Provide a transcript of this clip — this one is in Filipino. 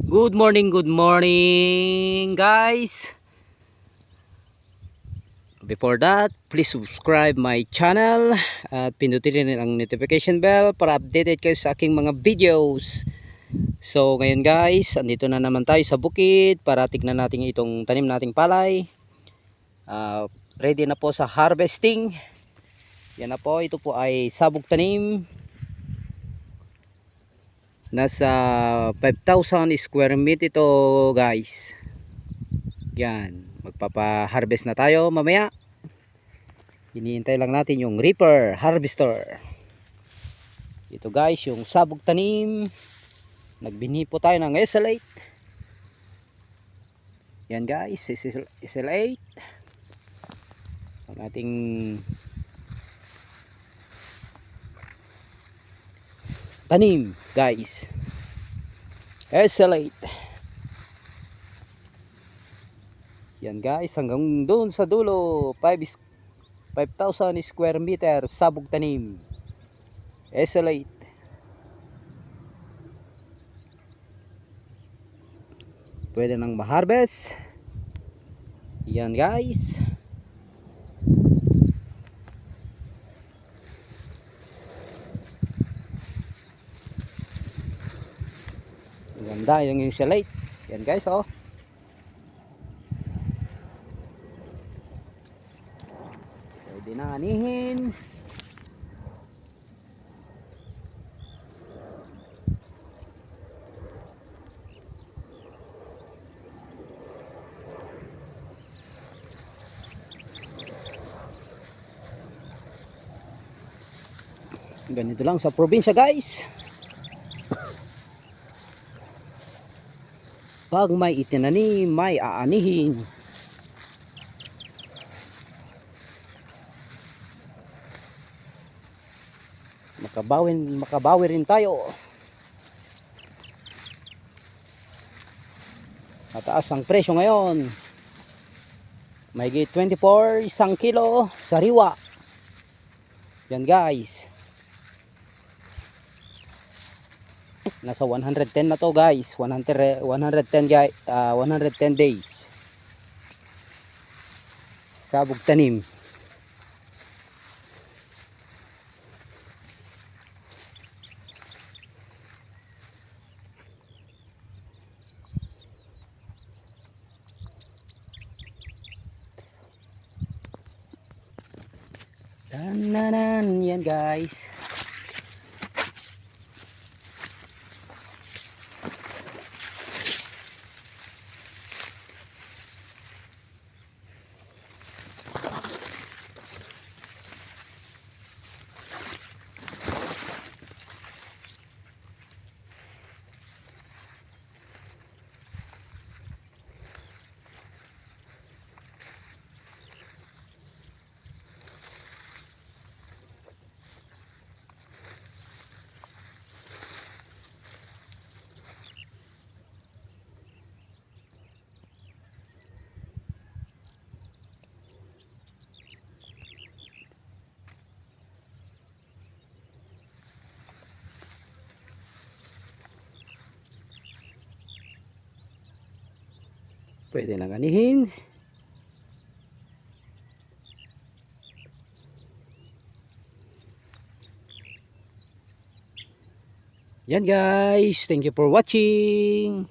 Good morning, good morning guys. Before that, please subscribe my channel at pindutin rin ang notification bell para updated kayo sa aking mga videos. So ngayon guys, andito na naman tayo sa bukid para tignan natin itong tanim nating palay. Ah, ready na po sa harvesting. Yan na po, ito po ay sabog tanim. Nasa 5,000 square meter ito guys. Yan, magpapa-harvest na tayo mamaya. Hinihintay lang natin yung reaper harvester. Ito guys, yung sabog tanim. Nagbinhi po tayo ng SL8. Yan guys, SL8. Ang ating tanim guys. SL8. Yan guys, hanggang doon sa dulo, 5 is- 5,000 square meter sabog tanim. SL8. Pwede nang ma-harvest. Yan guys. Ang Ganda yung yung. Yan guys oh. Pwede na anihin. Ganito lang sa probinsya guys. Pag may itinanim, may aanihin. Makabawin, makabawi rin tayo. Mataas ang presyo ngayon. May 24 isang kilo sariwa. Yan guys. Nasa 110 na to guys. 100 110 guys, ah, 110 days. Sabog tanim. Tananan, yan guys. Pwede nang anihin. Yan guys, thank you for watching.